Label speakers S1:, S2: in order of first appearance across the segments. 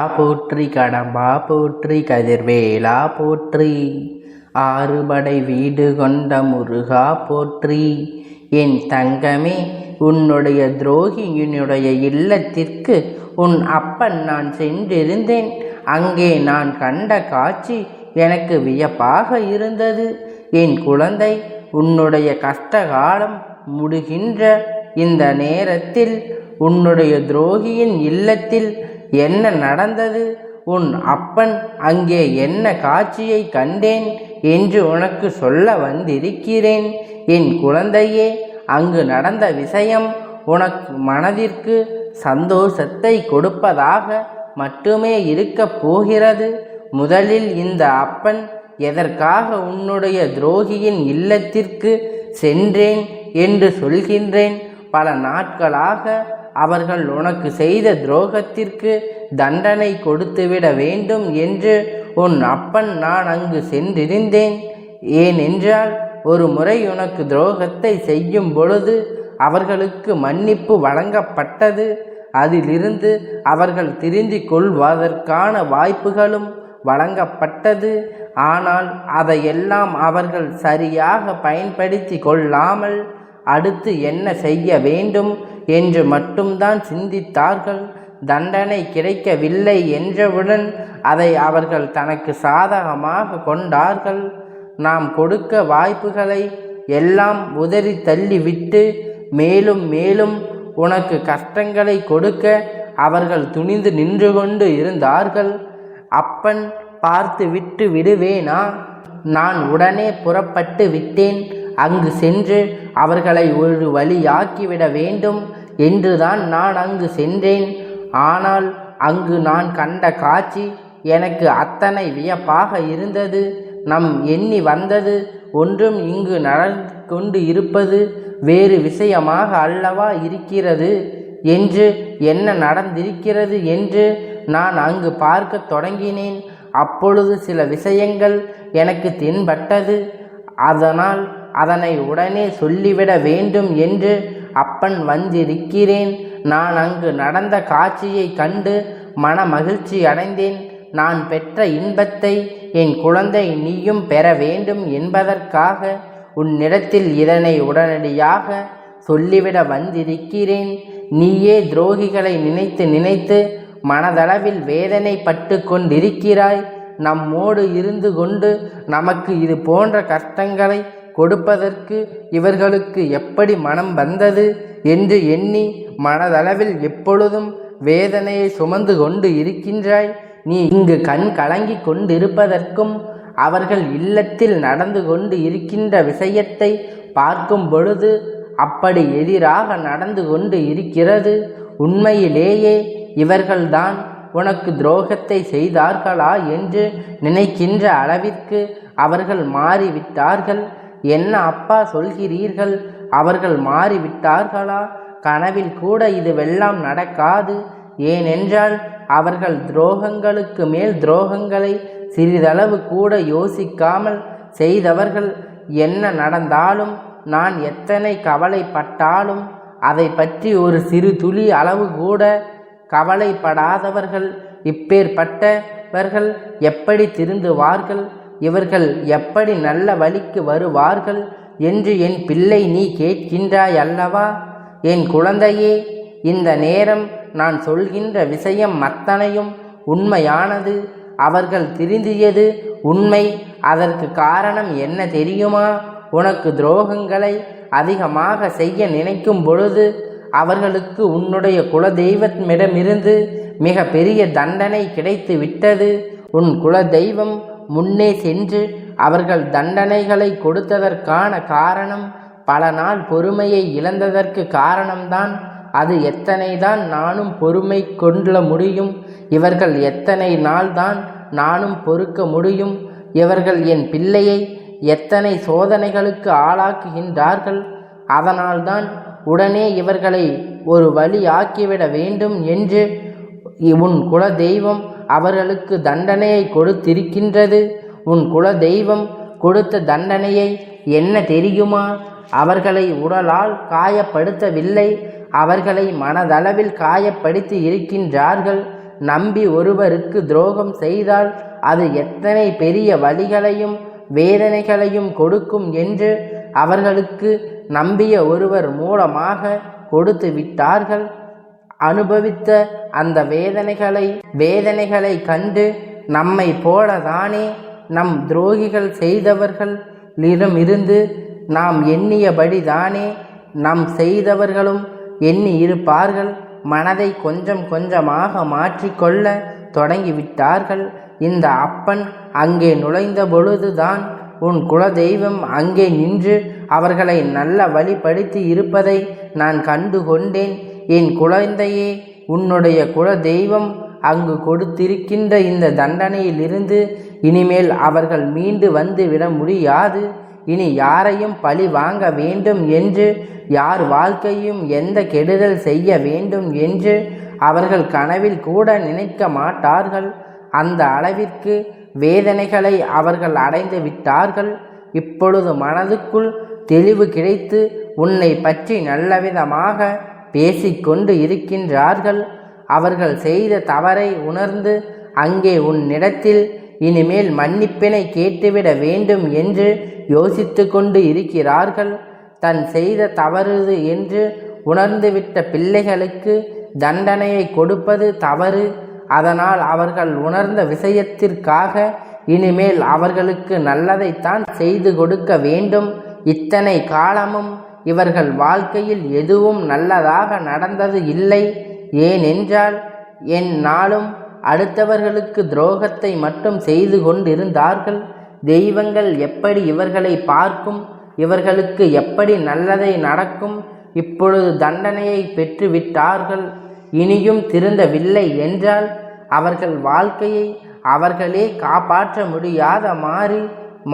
S1: ஆ போற்றி கடம்பா போற்றி கதிர்வேலா போற்றி. ஆறுபடை வீடு கொண்ட முருகா போற்றி. என் தங்கமே உன்னுடைய துரோகியினுடைய இல்லத்திற்கு உன் அப்பன் நான் சென்றிருந்தேன். அங்கே நான் கண்ட காட்சி எனக்கு வியப்பாக இருந்தது. என் குழந்தை உன்னுடைய கஷ்டகாலம் முடிகின்ற இந்த நேரத்தில் உன்னுடைய துரோகியின் இல்லத்தில் என்ன நடந்தது? உன் அப்பன் அங்கே என்ன காட்சியை கண்டேன் என்று உனக்கு சொல்ல வந்திருக்கிறேன். என் குழந்தையே அங்கு நடந்த விஷயம் உனக்கு மனதிற்கு சந்தோஷத்தை கொடுப்பதாக மட்டுமே இருக்கப் போகிறது. முதலில் இந்த அப்பன் எதற்காக உன்னுடைய துரோகியின் இல்லத்திற்கு சென்றேன் என்று சொல்கின்றேன். பல நாட்களாக அவர்கள் உனக்கு செய்த துரோகத்திற்கு தண்டனை கொடுத்துவிட வேண்டும் என்று உன் அப்பன் நான் அங்கு சென்றிருந்தேன். ஏனென்றால் ஒரு முறை உனக்கு துரோகத்தை செய்யும் பொழுது அவர்களுக்கு மன்னிப்பு வழங்கப்பட்டது. அதிலிருந்து அவர்கள் திருந்தி கொள்வதற்கான வாய்ப்புகளும் வழங்கப்பட்டது. ஆனால் அதையெல்லாம் அவர்கள் சரியாக பயன்படுத்தி கொள்ளாமல் அடுத்து என்ன செய்ய வேண்டும்? என்று மட்டும்தான் சிந்தித்தார்கள். தண்டனை கிடைக்கவில்லை என்றவுடன் அதை அவர்கள் தனக்கு சாதகமாக கொண்டார்கள். நாம் கொடுக்க வாய்ப்புகளை எல்லாம் உதறி தள்ளிவிட்டு மேலும் மேலும் உனக்கு கஷ்டங்களை கொடுக்க அவர்கள் துணிந்து நின்று கொண்டு இருந்தார்கள். அப்பன் பார்த்து விட்டு விடுவேனா? நான் உடனே புறப்பட்டு விட்டேன். அங்கு சென்று அவர்களை ஒரு வழியாக்கிவிட வேண்டும் என்றுதான் நான் அங்கு சென்றேன். ஆனால் அங்கு நான் கண்ட காட்சி எனக்கு அத்தனை வியப்பாக இருந்தது. நம் எண்ணி வந்தது ஒன்றும் இங்கு நடந்து கொண்டு இருப்பது வேறு விஷயமாக அல்லவா இருக்கிறது? என்று என்ன நடந்திருக்கிறது என்று நான் அங்கு பார்க்க தொடங்கினேன். அப்பொழுது சில விஷயங்கள் எனக்கு தென்பட்டது. அதனால் அதனை உடனே சொல்லிவிட வேண்டும் என்று அப்பன் வந்திருக்கிறேன் நான் அங்கு நடந்த காட்சியை கண்டு மன மகிழ்ச்சி அடைந்தேன். நான் பெற்ற இன்பத்தை என் குழந்தை நீயும் பெற வேண்டும் என்பதற்காக உன்னிடத்தில் இதனை உடனடியாக சொல்லிவிட வந்திருக்கிறேன். நீயே துரோகிகளை நினைத்து நினைத்து மனதளவில் வேதனை பட்டு கொண்டிருக்கிறாய். நம்மோடு இருந்து கொண்டு நமக்கு இது போன்ற கஷ்டங்களை கொடுப்பதற்கு இவர்களுக்கு எப்படி மனம் வந்தது என்று எண்ணி மனதளவில் எப்பொழுதும் வேதனையை சுமந்து கொண்டு இருக்கின்றாய். நீ இங்கு கண் கலங்கி கொண்டிருப்பதற்கும் அவர்கள் இல்லத்தில் நடந்து கொண்டு இருக்கின்ற விஷயத்தை பார்க்கும் பொழுது அப்படி எதிராக நடந்து கொண்டு இருக்கிறது. உண்மையிலேயே இவர்கள்தான் உனக்கு துரோகத்தை செய்தார்களா என்று நினைக்கின்ற அளவிற்கு அவர்கள் மாறிவிட்டார்கள். என்ன அப்பா சொல்கிறீர்கள்? அவர்கள் மாறிவிட்டார்களா? கனவில் கூட இதுவெல்லாம் நடக்காது. ஏனென்றால் அவர்கள் துரோகங்களுக்கு மேல் துரோகங்களை சிறிதளவு கூட யோசிக்காமல் செய்தவர்கள் என்ன நடந்தாலும் நான் எத்தனை கவலைப்பட்டாலும் அதை பற்றி ஒரு சிறு துளி அளவு கூட கவலைப்படாதவர்கள் இப்பேற்பட்டவர்கள் எப்படி திருந்துவார்கள்? இவர்கள் எப்படி நல்ல வழிக்கு வருவார்கள்? என்று என் பிள்ளை நீ கேட்கின்றாய் அல்லவா? என் குழந்தையே இந்த நேரம் நான் சொல்கின்ற விஷயம் அத்தனையும் உண்மையானது. அவர்கள் திருந்தியது உண்மை. அதற்கு காரணம் என்ன தெரியுமா? உனக்கு துரோகங்களை அதிகமாக செய்ய நினைக்கும் பொழுது அவர்களுக்கு உன்னுடைய குலதெய்வத்திடமிருந்து மிக பெரிய தண்டனை கிடைத்து விட்டது உன் குலதெய்வம் முன்னே சென்று அவர்கள் தண்டனைகளை கொடுத்ததற்கான காரணம் பல நாள் பொறுமையை இழந்ததற்கு காரணம்தான். அது எத்தனை தான் நானும் பொறுமை கொள்ள முடியும்? இவர்கள் எத்தனை நாள்தான் நானும் பொறுக்க முடியும்? இவர்கள் என் பிள்ளையை எத்தனை சோதனைகளுக்கு ஆளாக்குகின்றார்கள்? அதனால்தான் உடனே இவர்களை ஒரு வழி ஆக்கிவிட வேண்டும் என்று உன் குல தெய்வம் அவர்களுக்கு தண்டனையை கொடுத்திருக்கின்றது. உன் குல தெய்வம் கொடுத்த தண்டனையை என்ன தெரியுமா? அவர்களை உடலால் காயப்படுத்தவில்லை. அவர்களை மனதளவில் காயப்படுத்தி இருக்கின்றார்கள். நம்பி ஒருவருக்கு துரோகம் செய்தால் அது எத்தனை பெரிய வழிகளையும் வேதனைகளையும் கொடுக்கும் என்று அவர்களுக்கு நம்பிய ஒருவர் மூலமாக கொடுத்து விட்டார்கள். அனுபவித்த அந்த வேதனைகளை வேதனைகளை கண்டு நம்மை போலதானே நம் துரோகிகள் செய்தவர்களிடமிருந்து நாம் எண்ணியபடிதானே நம் செய்தவர்களும் எண்ணி இருப்பார்கள் மனதை கொஞ்சம் கொஞ்சமாக மாற்றிக்கொள்ள தொடங்கிவிட்டார்கள். இந்த அப்பன் அங்கே நுழைந்த பொழுதுதான் உன் குலதெய்வம் அங்கே நின்று அவர்களை நல்ல வழிப்படுத்தி இருப்பதை நான் கண்டு கொண்டேன் என் குழந்தையே உன்னுடைய குல தெய்வம் அங்கு கொடுத்திருக்கின்ற இந்த தண்டனையிலிருந்து இனிமேல் அவர்கள் மீண்டு வந்து விட முடியாது. இனி யாரையும் பழி வாங்க வேண்டும் என்று யார் வாழ்க்கையும் எந்த கெடுதல் செய்ய வேண்டும் என்று அவர்கள் கனவில் கூட நினைக்க மாட்டார்கள். அந்த அளவிற்கு வேதனைகளை அவர்கள் அடைந்து விட்டார்கள். இப்பொழுது மனதுக்குள் தெளிவு கிடைத்து உன்னை பற்றி நல்லவிதமாக பேசிக்கொண்டு இருக்கின்றார்கள். அவர்கள் செய்த தவறை உணர்ந்து அங்கே உன்னிடத்தில் இனிமேல் மன்னிப்பினை கேட்டுவிட வேண்டும் என்று யோசித்து கொண்டு இருக்கிறார்கள். தன் செய்த தவறுது என்று உணர்ந்துவிட்ட பிள்ளைகளுக்கு தண்டனையை கொடுப்பது தவறு. அதனால் அவர்கள் உணர்ந்த விஷயத்திற்காக இனிமேல் அவர்களுக்கு நல்லதைத்தான் செய்து கொடுக்க வேண்டும். இத்தனை காலமும் இவர்கள் வாழ்க்கையில் எதுவும் நல்லதாக நடந்தது இல்லை. ஏனென்றால் என் நாளும் அடுத்தவர்களுக்கு துரோகத்தை மட்டும் செய்து கொண்டிருந்தார்கள். தெய்வங்கள் எப்படி இவர்களை பார்க்கும் இவர்களுக்கு எப்படி நல்லதை நடக்கும் இப்பொழுது தண்டனையை பெற்றுவிட்டார்கள். இனியும் திருந்தவில்லை என்றால் அவர்கள் வாழ்க்கையை அவர்களே காப்பாற்ற முடியாத மாறி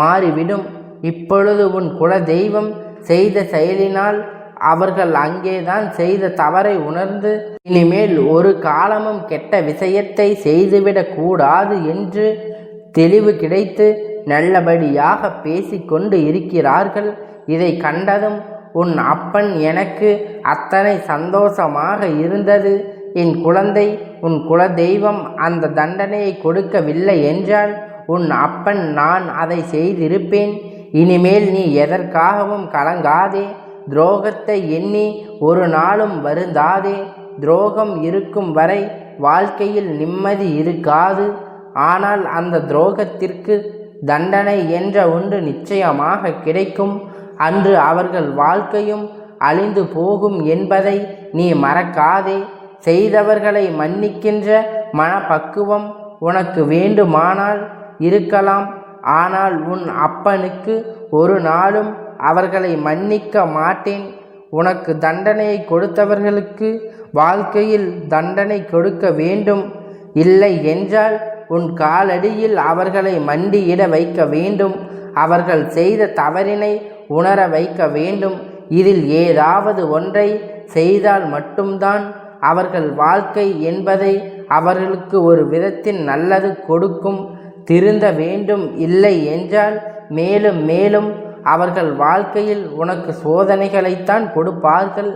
S1: மாறிவிடும். இப்பொழுது உன் குல தெய்வம் செய்த செயலினால் அவர்கள் அங்கேதான் செய்த தவறை உணர்ந்து இனிமேல் ஒரு காலமும் கெட்ட விஷயத்தை செய்துவிடக் கூடாது என்று தெளிவு கிடைத்து நல்லபடியாக பேசிக்கொண்டு இருக்கிறார்கள். இதை கண்டதும் உன் அப்பன் எனக்கு அத்தனை சந்தோஷமாக இருந்தது. என் குழந்தை உன் குலதெய்வம் அந்த தண்டனையை கொடுக்கவில்லை என்றால் உன் அப்பன் நான் அதை செய்திருப்பேன். இனிமேல் நீ எதற்காகவும் கலங்காதே. துரோகத்தை எண்ணி ஒரு நாளும் வருந்தாதே. துரோகம் இருக்கும் வரை வாழ்க்கையில் நிம்மதி இருக்காது. ஆனால் அந்த துரோகத்திற்கு தண்டனை என்ற ஒன்று நிச்சயமாக கிடைக்கும். அன்று அவர்கள் வாழ்க்கையும் அழிந்து போகும் என்பதை நீ மறக்காதே. செய்தவர்களை மன்னிக்கின்ற மனப்பக்குவம் உனக்கு வேண்டுமானால் இருக்கலாம். ஆனால் உன் அப்பனுக்கு ஒரு நாளும் அவர்களை மன்னிக்க மாட்டேன். உனக்கு தண்டனையை கொடுத்தவர்களுக்கு வாழ்க்கையில் தண்டனை கொடுக்க வேண்டும். இல்லை என்றால் உன் காலடியில் அவர்களை மண்டியிட வைக்க வேண்டும். அவர்கள் செய்த தவறினை உணர வைக்க வேண்டும். இதில் ஏதாவது ஒன்றை செய்தால் மட்டும்தான் அவர்கள் வாழ்க்கை என்பதை அவர்களுக்கு ஒரு விதத்தில் நல்லது கொடுக்கும். திருந்த வேண்டும் இல்லை என்றால் மேலும் மேலும் அவர்கள் வாழ்க்கையில் உனக்கு சோதனைகளைத்தான் கொடுப்பார்கள்.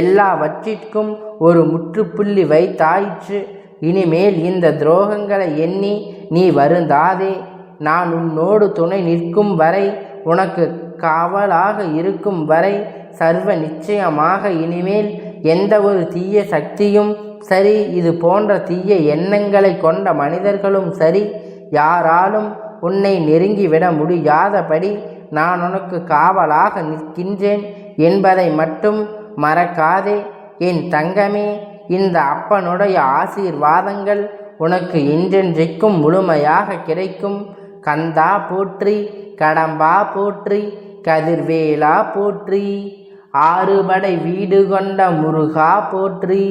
S1: எல்லாவற்றிற்கும் ஒரு முற்றுப்புள்ளி வைத்தாயிற்று. இனிமேல் இந்த துரோகங்களை எண்ணி நீ வருந்தாதே. நான் உன்னோடு துணை நிற்கும் வரை உனக்கு காவலாக இருக்கும் வரை சர்வ நிச்சயமாக இனிமேல் எந்த ஒரு தீய சக்தியும் சரி இது போன்ற தீய எண்ணங்களை கொண்ட மனிதர்களும் சரி யாராலும் உன்னை நெருங்கிவிட முடியாதபடி நான் உனக்கு காவலாக நிற்கின்றேன் என்பதை மட்டும் மறக்காதே. என் தங்கமே இந்த அப்பனுடைய ஆசீர்வாதங்கள் உனக்கு என்றென்றைக்கும் முழுமையாக கிடைக்கும். கந்தா போற்றி கடம்பா போற்றி கதிர்வேலா போற்றி ஆறுபடை வீடு கொண்ட முருகா போற்றி.